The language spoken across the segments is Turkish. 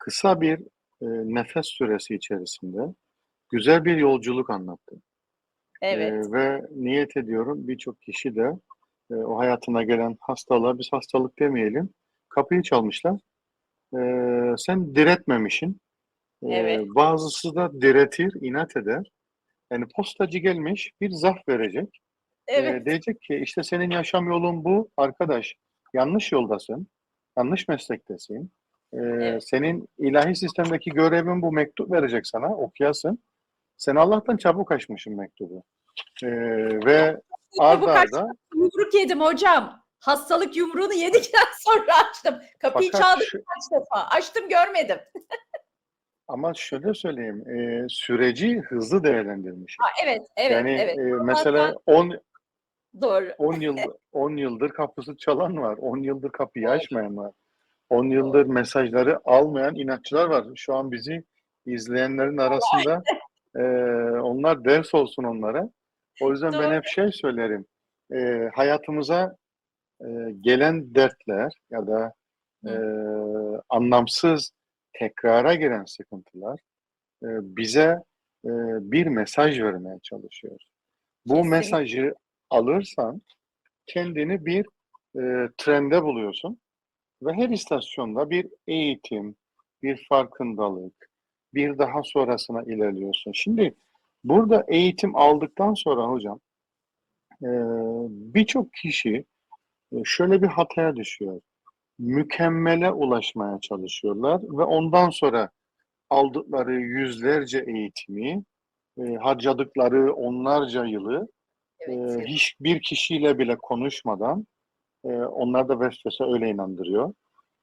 kısa bir e, nefes süresi içerisinde güzel bir yolculuk anlattı. Evet. E, ve niyet ediyorum birçok kişi de e, o hayatına gelen hastalığa biz hastalık demeyelim kapıyı çalmışlar. E, sen diretmemişsin. E, Evet. bazısı da diretir, inat eder. Yani postacı gelmiş bir zarf verecek. E, Evet. diyecek ki işte senin yaşam yolun bu arkadaş. Yanlış yoldasın. Yanlış meslektesin. E, Evet. senin ilahi sistemdeki görevin bu mektup verecek sana okuyasın. Sen Allah'tan çabuk açmışsın mektubu. E, ve arda arda yumruk yedim hocam. Hastalık yumruğunu yedikten sonra açtım. Kapıyı fakat çaldım şu- kaç defa. Açtım görmedim. ama şöyle söyleyeyim e, süreci hızlı değerlendirmiş. Ha, evet, evet, yani evet. e, mesela 10 Doğru. 10 yıl 10 yıldır kapısı çalan var. 10 yıldır kapıyı açmayan var. 10 yıldır mesajları almayan inatçılar var. Şu an bizi izleyenlerin arasında e, onlar ders olsun onlara. O yüzden ben Doğru. hep şey söylerim. E, hayatımıza e, gelen dertler ya da e, anlamsız tekrara giren sıkıntılar e, bize e, bir mesaj vermeye çalışıyor. Bu Kesinlikle. mesajı alırsan kendini bir e, trende buluyorsun ve her istasyonda bir eğitim, bir farkındalık, bir daha sonrasına ilerliyorsun. Şimdi burada eğitim aldıktan sonra hocam e, birçok kişi e, şöyle bir hataya düşüyor. Mükemmele ulaşmaya çalışıyorlar ve ondan sonra aldıkları yüzlerce eğitimi, e, harcadıkları onlarca yılı Evet, evet. hiçbir kişiyle bile konuşmadan e, onlar da vesvese öyle inandırıyor.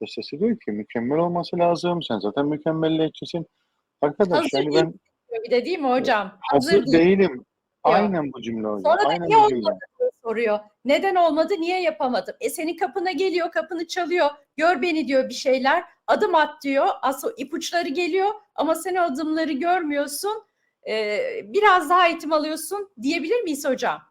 Vesvese diyor ki mükemmel olması lazım. Sen zaten mükemmelliyetçisin. Arkadaş Hazır yani ben Bir de değil mi hocam? hazır değil. değilim. Aynen bu cümle hocam. Sonra da Aynen niye olmadı soruyor. Neden olmadı, niye yapamadım? E senin kapına geliyor, kapını çalıyor. Gör beni diyor bir şeyler. Adım at diyor. Asıl ipuçları geliyor ama sen o adımları görmüyorsun. Ee, biraz daha eğitim alıyorsun diyebilir miyiz hocam?